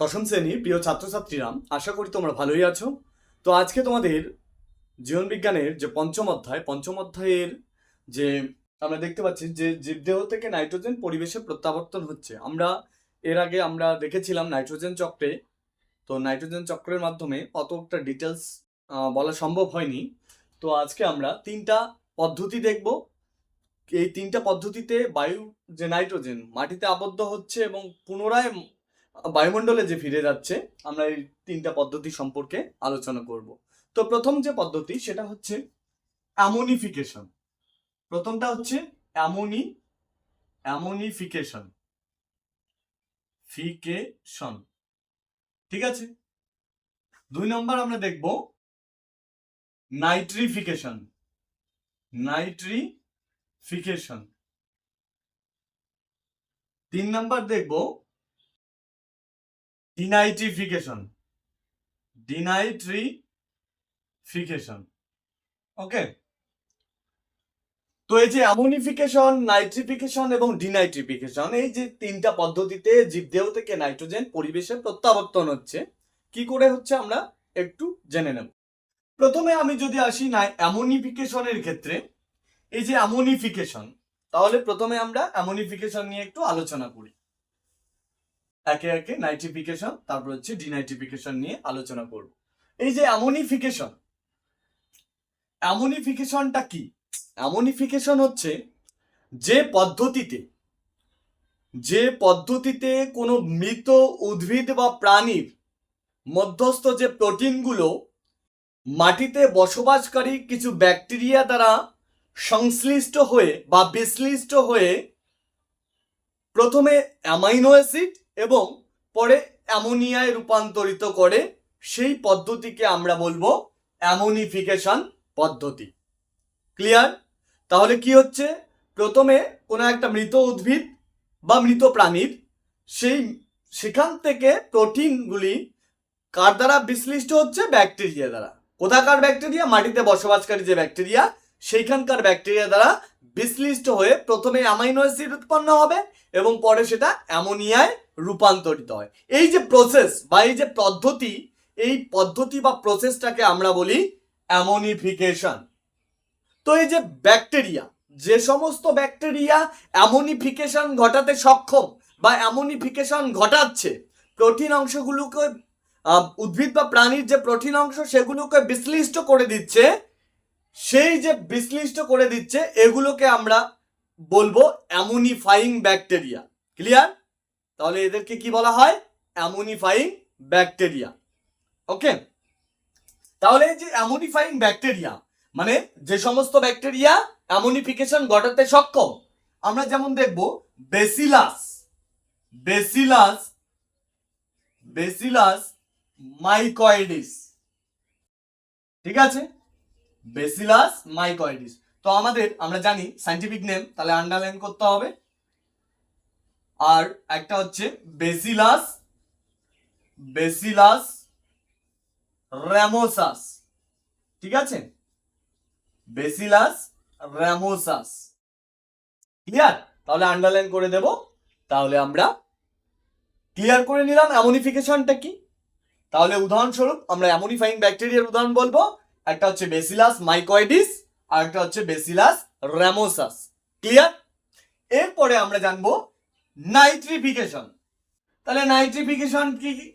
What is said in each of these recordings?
দশম শ্রেণির প্রিয় ছাত্রছাত্রীরা, আশা করি তোমরা ভালোই আছো। তো আজকে তোমাদের জীবন বিজ্ঞানের যে পঞ্চম অধ্যায়, পঞ্চম অধ্যায়ের যে আমরা দেখতে পাচ্ছি যে জীবদেহ থেকে নাইট্রোজেন পরিবেশে প্রত্যাবর্তন হচ্ছে। আমরা এর আগে আমরা দেখেছিলাম নাইট্রোজেন চক্রে, তো নাইট্রোজেন চক্রের মাধ্যমে অতটা ডিটেলস বলা সম্ভব হয়নি। তো আজকে আমরা তিনটা পদ্ধতি দেখব। এই তিনটা পদ্ধতিতে বায়ু, যে নাইট্রোজেন, মাটিতে আবদ্ধ হচ্ছে এবং পুনরায় বায়ুমণ্ডলে যে ফিরে যাচ্ছে, আমরা এই তিনটা পদ্ধতি সম্পর্কে আলোচনা করব। তো প্রথম যে পদ্ধতি, সেটা হচ্ছে অ্যামোনিফিকেশন। প্রথমটা হচ্ছে অ্যামোনি, অ্যামোনিফিকেশন। ফিকেশন। ঠিক আছে? দুই নম্বর আমরা দেখব নাইট্রিফিকেশন। নাইট্রিফিকেশন। তিন নম্বর দেখব ডিনাইট্রিফিকেশন ডিনাইট্রিফিকেশন ওকে তো এই যে অ্যামোনিফিকেশন নাইট্রিফিকেশন এবং ডিনাইট্রিফিকেশন এই যে তিনটা পদ্ধতিতে জীবদেহ থেকে নাইট্রোজেন পরিবেশে প্রত্যাবর্তন হচ্ছে, কি করে হচ্ছে আমরা একটু জেনে নেব। প্রথমে আমি যদি আসি না অ্যামোনিফিকেশনের ক্ষেত্রে, এই যে অ্যামোনিফিকেশন তাহলে প্রথমে আমরা অ্যামোনিফিকেশন নিয়ে একটু আলোচনা করি। একে একে নাইট্রিফিকেশন তারপর হচ্ছে ডিনাইট্রিফিকেশন নিয়ে আলোচনা করব। এই যে অ্যামোনিফিকেশন অ্যামোনিফিকেশনটা কি? অ্যামোনিফিকেশন হচ্ছে যে পদ্ধতিতে যে পদ্ধতিতে কোনো মৃত উদ্ভিদ বা প্রাণীর মধ্যস্থ যে প্রোটিনগুলো মাটিতে বসবাসকারী কিছু ব্যাকটেরিয়া দ্বারা সংশ্লিষ্ট হয়ে বা বিশ্লিষ্ট হয়ে প্রথমে অ্যামাইনো অ্যাসিড এবং পরে অ্যামোনিয়ায় রূপান্তরিত করে সেই পদ্ধতিকে আমরা বলব অ্যামোনিফিকেশন পদ্ধতি। ক্লিয়ার? তাহলে কি হচ্ছে? প্রথমে কোনো একটা মৃত উদ্ভিদ বা মৃত প্রাণীর সেই সেখান থেকে প্রোটিনগুলি কার দ্বারা বিশ্লিষ্ট হচ্ছে? ব্যাকটেরিয়া দ্বারা। কোথাকার ব্যাকটেরিয়া? মাটিতে বসবাসকারী যে ব্যাকটেরিয়া, সেইখানকার ব্যাকটেরিয়া দ্বারা বিশ্লিষ্ট হয়ে প্রথমে অ্যামাইনো অ্যাসিড উৎপন্ন হবে এবং পরে সেটা অ্যামোনিয়ায় রূপান্তরিত হয়। এই যে প্রসেস বা এই যে পদ্ধতি, এই পদ্ধতি বা প্রসেসটাকে আমরা বলি অ্যামোনিফিকেশন তো এই যে ব্যাকটেরিয়া যে সমস্ত ব্যাকটেরিয়া অ্যামোনিফিকেশন ঘটাতে সক্ষম বা অ্যামোনিফিকেশন ঘটাচ্ছে প্রোটিন অংশগুলোকে উদ্ভিদ বা প্রাণীর যে প্রোটিন অংশ সেগুলোকে বিশ্লিষ্ট করে দিচ্ছে, সেই যে বিশ্লিষ্ট করে দিচ্ছে, এগুলোকে আমরা বলব অ্যামোনিফাইং ব্যাকটেরিয়া ক্লিয়ার তাহলে এদেরকে কি বলা হয়? অ্যামোনিফাইং ব্যাকটেরিয়া ওকে তাহলে যে অ্যামোনিফাইং ব্যাকটেরিয়া মানে যে সমস্ত ব্যাকটেরিয়া অ্যামোনিফিকেশন ঘটাতে সক্ষম, আমরা যেমন দেখব বেসিলাস বেসিলাস বেসিলাস মাইকয়েডিস ঠিক আছে? বেসিলাস মাইকয়েডিস তো আমাদের, আমরা জানি সাইন্টিফিক নেম তাহলে আন্ডারলাইন করতে হবে। আর একটা হচ্ছে বেসিলাস বেসিলাস র্যামোসাস। ঠিক আছে? Bacillus ramosus. ক্লিয়ার তাহলে আন্ডারলাইন করে দেব। তাহলে আমরা ক্লিয়ার করে নিলাম। অ্যামোনিফিকেশনটা কি? তাহলে উদাহরণস্বরূপ আমরা অ্যামোনিফাইং ব্যাকটেরিয়ার উদাহরণ বলব। একটা হচ্ছে বেসিলাস মাইকয়েডিস আর একটা হচ্ছে বেসিলাস র্যামোসাস। ক্লিয়ার এরপরে আমরা জানব নাইট্রিফিকেশন। তাহলে নাইট্রিফিকেশন কি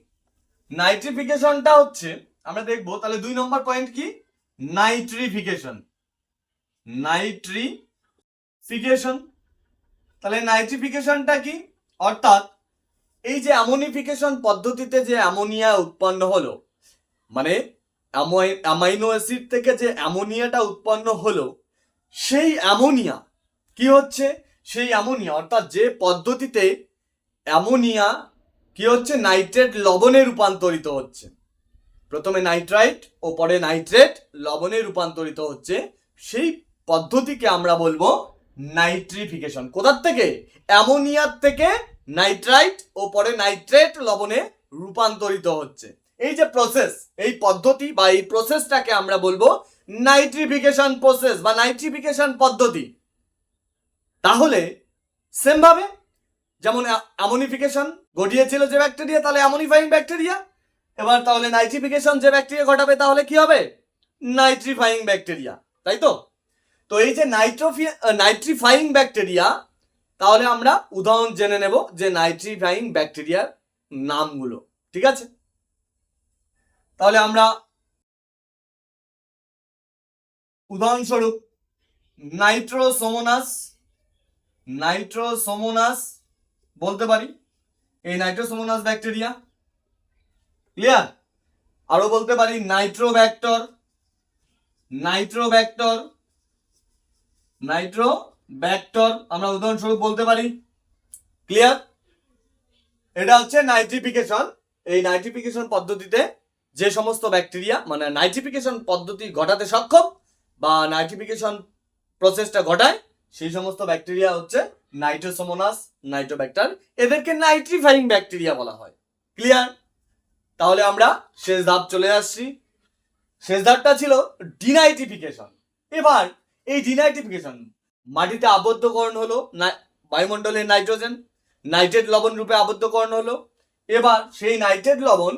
নাইট্রিফিকেশনটা হচ্ছে, আমরা দেখব, তাহলে দুই নম্বর পয়েন্ট কি? নাইট্রিফিকেশন। নাইট্রিফিকেশন। তাহলে নাইট্রিফিকেশনটা কি? অর্থাৎ এই যে অ্যামোনিফিকেশন পদ্ধতিতে যে অ্যামোনিয়া উৎপন্ন হলো মানে অ্যামো- অ্যামাইনো অ্যাসিড থেকে যে অ্যামোনিয়াটা উৎপন্ন হলো, সেই অ্যামোনিয়া কি হচ্ছে? সেই অ্যামোনিয়া, অর্থাৎ যে পদ্ধতিতে অ্যামোনিয়া কি হচ্ছে? নাইট্রেট লবণে রূপান্তরিত হচ্ছে। প্রথমে নাইট্রাইট ও পরে নাইট্রেট লবণে রূপান্তরিত হচ্ছে। সেই পদ্ধতিকে আমরা বলব নাইট্রিফিকেশন। কোথার থেকে? অ্যামোনিয়ার থেকে নাইট্রাইট ও পরে নাইট্রেট লবণে রূপান্তরিত হচ্ছে। এই যে প্রসেস এই পদ্ধতি বা এই প্রসেসটাকে আমরা বলব নাইট্রিফিকেশন প্রসেস বা নাইট্রিফিকেশন পদ্ধতি। তাহলে সেম ভাবে যেমন অ্যামোনিফিকেশন ঘটিয়েছিল যে ব্যাকটেরিয়া তাহলে অ্যামোনিফাইং ব্যাকটেরিয়া এবার তাহলে নাইট্রিফিকেশন যে ব্যাকটেরিয়া ঘটাবে, তাহলে কি হবে? নাইট্রিফাইং ব্যাকটেরিয়া তাই তো? তো এই যে নাইট্রোফি নাইট্রিফাইং ব্যাকটেরিয়া তাহলে আমরা উদাহরণ জেনে নেব যে নাইট্রিফাইং ব্যাকটেরিয়ার নামগুলো, ঠিক আছে? তাহলে আমরা উদাহরণস্বরূপ নাইট্রোসোমোনাস নাইট্রোসোমোনাস বলতে পারি? এই নাইট্রোসোমোনাস ব্যাকটেরিয়া। ক্লিয়ার আরও বলতে পারি, নাইট্রোব্যাক্টর। নাইট্রোব্যাক্টর। নাইট্রোব্যাক্টর, আমরা উদাহরণস্বরূপ বলতে পারি। ক্লিয়ার এটা হচ্ছে নাইট্রিফিকেশন। এই নাইট্রিফিকেশন পদ্ধতিতে যে সমস্ত ব্যাকটেরিয়া মানে নাইট্রিফিকেশন পদ্ধতি ঘটাতে সক্ষম বা নাইট্রিফিকেশন প্রসেসটা ঘটায় সেই সমস্ত ব্যাকটেরিয়া হচ্ছে নাইট্রোসোমোনাস, নাইট্রোব্যাক্টার। এদেরকে নাইট্রিফাইং ব্যাকটেরিয়া বলা হয়। ক্লিয়ার তাহলে আমরা শেষ ধাপ চলে আসছি। শেষ ধাপটা ছিল ডিনাইট্রিফিকেশন। এবার এই ডিনাইট্রিফিকেশন মাটিতে আবদ্ধকরণ হলো বায়ুমণ্ডলের নাইট্রোজেন, নাইট্রেট লবণ রূপে আবদ্ধকরণ হলো। এবার সেই নাইট্রেট লবণ,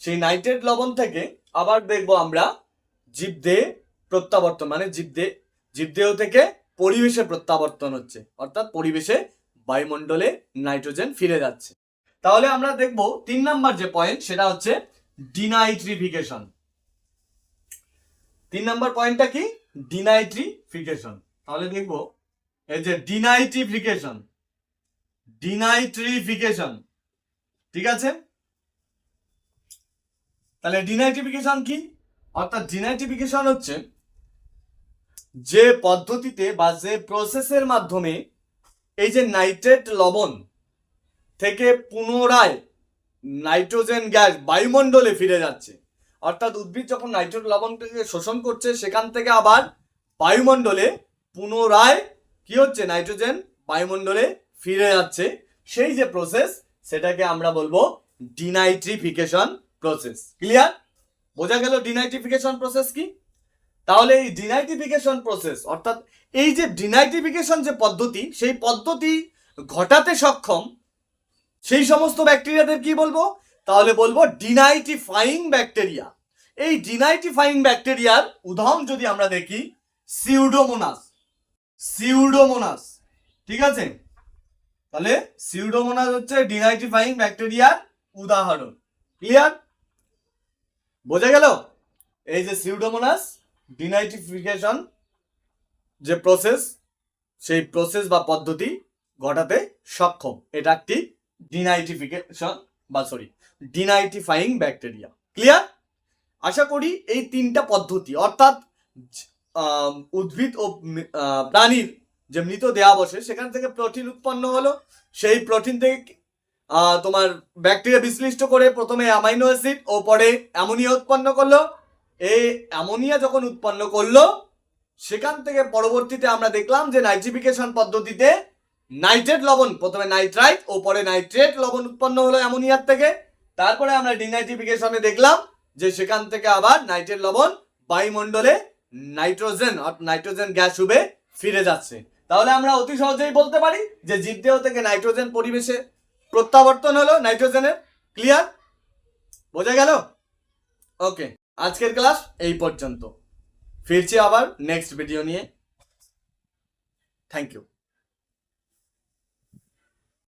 সেই নাইট্রেট লবণ থেকে আবার দেখব আমরা জীবদেহে প্রত্যাবর্তন মানে জীবদেহ জীবদেহ থেকে পরিবেশে প্রত্যাবর্তন হচ্ছে। অর্থাৎ পরিবেশে বায়ুমণ্ডলে নাইট্রোজেন ফিরে যাচ্ছে। তাহলে আমরা দেখব তিন নাম্বার যে পয়েন্ট সেটা হচ্ছে ডিনাইট্রিফিকেশন তিন নাম্বার পয়েন্টটা কি? ডিনাইট্রিফিকেশন তাহলে দেখব এই যে ডিনাইট্রিফিকেশন ডিনাইট্রিফিকেশন ঠিক আছে? তাহলে ডিনাইট্রিফিকেশন কি? অর্থাৎ ডিনাইট্রিফিকেশন হচ্ছে যে পদ্ধতিতে বা যে প্রসেসের মাধ্যমে এই যে নাইট্রেট লবণ থেকে পুনরায় নাইট্রোজেন গ্যাস বায়ুমণ্ডলে ফিরে যাচ্ছে, অর্থাৎ উদ্ভিদ যখন নাইট্রেট লবণটাকে শোষণ করছে, সেখান থেকে আবার বায়ুমণ্ডলে পুনরায় কি হচ্ছে? নাইট্রোজেন বায়ুমণ্ডলে ফিরে যাচ্ছে। সেই যে প্রসেস সেটাকে আমরা বলব ডিনাইট্রিফিকেশন প্রসেস ক্লিয়ার বোঝা গেল ডিনাইট্রিফিকেশন প্রসেস কি? তাহলে এই ডিনাইট্রিফিকেশন প্রসেস অর্থাৎ এই যে ডিনাইট্রিফিকেশন যে পদ্ধতি, সেই পদ্ধতি ঘটাতে সক্ষম সেই সমস্ত ব্যাকটেরিয়াদের কি বলব? তাহলে বলব ডিনাইটিফাইং ব্যাকটেরিয়া এই ডিনাইটিফাইং ব্যাকটেরিয়ার উদাহরণ যদি আমরা দেখি সিউডোমোনাস সিউডোমোনাস ঠিক আছে? তাহলে সিউডোমোনাস হচ্ছে ডিনাইটিফাইং ব্যাকটেরিয়ার উদাহরণ। ক্লিয়ার বোঝা গেল? এই যে সিউডোমোনাস ডিনাইটিফিকেশন যে প্রসেস সেই প্রসেস বা পদ্ধতি ঘটাতে সক্ষম। এটা একটি ডিনাইটিফিকেশন বা সরি ডিনাইটিফাইং ব্যাকটেরিয়া ক্লিয়ার আশা করি এই তিনটা পদ্ধতি, অর্থাৎ উদ্ভিদ ও প্রাণীর যে মৃত দেহা বসে সেখান থেকে প্রোটিন উৎপন্ন হলো। সেই প্রোটিন থেকে তোমার ব্যাকটেরিয়া বিশ্লিষ্ট করে প্রথমে অ্যামাইনো অ্যাসিড ও পরে অ্যামোনিয়া উৎপন্ন করল। এই অ্যামোনিয়া যখন উৎপন্ন করল, সেখান থেকে পরবর্তীতে আমরা দেখলাম যে নাইট্রিফিকেশন পদ্ধতিতে নাইট্রেট লবণ, প্রথমে নাইট্রাইট ও পরে নাইট্রেট লবণ উৎপন্ন হলো অ্যামোনিয়ার থেকে। তারপরে আমরা ডিনাইট্রিফিকেশনে দেখলাম যে সেখান থেকে আবার নাইট্রেট লবণ বায়ুমণ্ডলে নাইট্রোজেন নাইট্রোজেন গ্যাস রূপে ফিরে যাচ্ছে। তাহলে আমরা অতি সহজেই বলতে পারি যে জীবদেহ থেকে নাইট্রোজেন পরিবেশে প্রত্যাবর্তন হলো নাইট্রোজেনের। ক্লিয়ার বোঝা গেল? ওকে আজকের ক্লাস এই পর্যন্ত। ফিরছি আবার নেক্সট ভিডিও নিয়ে। Thank you